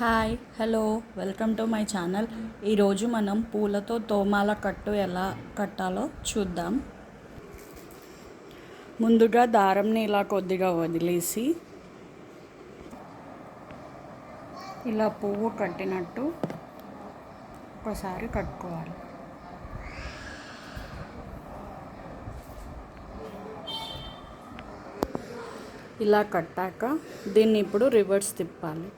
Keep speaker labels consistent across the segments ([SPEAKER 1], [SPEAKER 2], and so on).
[SPEAKER 1] Hi hello welcome to my channel. ఈరోజు మనం పూలతో తోమాల కట్టు ఎలా కట్టాలో చూద్దాం. ముందుగా దారంని ఇలా కొద్దిగా వదిలేసి ఇలా పువ్వు కట్టినట్టు ఒకసారి కట్టుకోవాలి. ఇలా కట్టాక దీన్ని ఇప్పుడు రివర్స్ తిప్పాలి.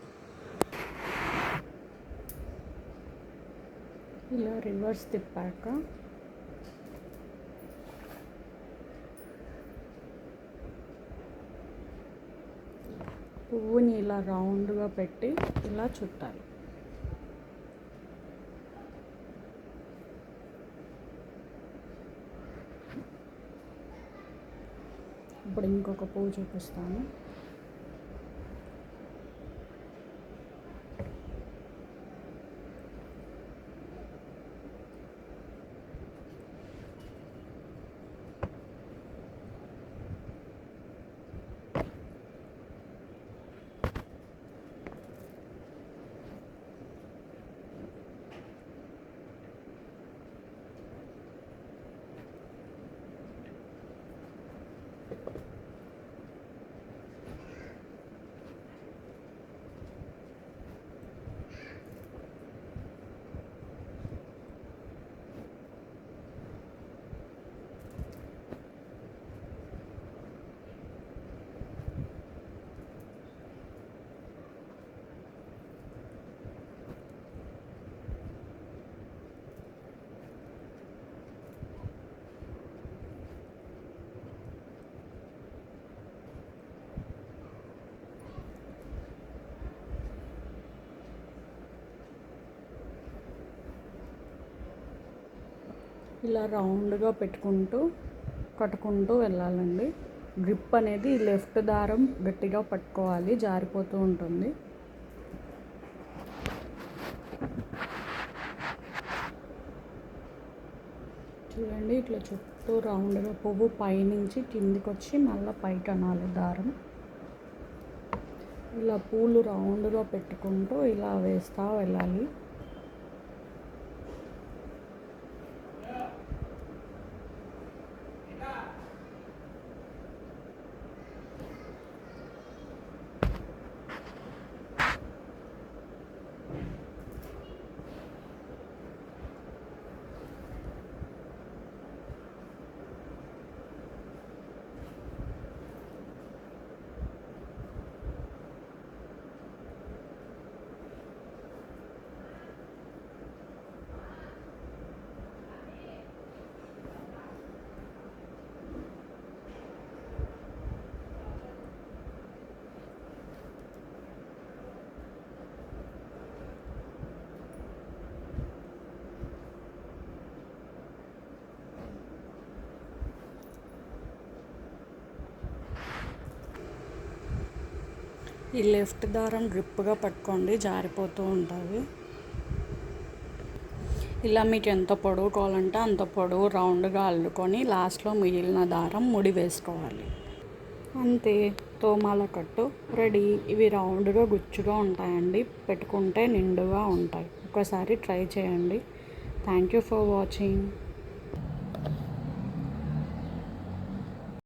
[SPEAKER 1] ఇలా రివర్స్ తిప్పాక పువ్వుని ఇలా రౌండ్గా పెట్టి ఇలా చుట్టాలి. ఇప్పుడు ఇంకొక పువ్వు చూపిస్తాను. ఇలా రౌండ్గా పెట్టుకుంటూ కట్టుకుంటూ వెళ్ళాలండి. గ్రిప్ అనేది లెఫ్ట్ దారం గట్టిగా పట్టుకోవాలి జారిపోతూ ఉంటుంది. చూడండి ఇట్లా చుట్టూ రౌండ్గా పువ్వు పైనుంచి కిందికి వచ్చి మళ్ళీ పైకి అనాలి దారం. ఇలా పూలు రౌండ్గా పెట్టుకుంటూ ఇలా వేస్తూ వెళ్ళాలి. ఈ లెఫ్ట్ దారం గ్రిప్గా పట్టుకోండి జారిపోతూ ఉంటుంది. ఇలా మీకు ఎంత పొడవు కావాలంటే అంత పొడవు రౌండ్గా అల్లుకొని లాస్ట్లో మిగిలిన దారం ముడి వేసుకోవాలి. అంతే తోమాల కట్టు రెడీ. ఇవి రౌండ్గా గుచ్చుగా ఉంటాయండి. పెట్టుకుంటే నిండుగా ఉంటాయి. ఒకసారి ట్రై చేయండి. Thank you for watching.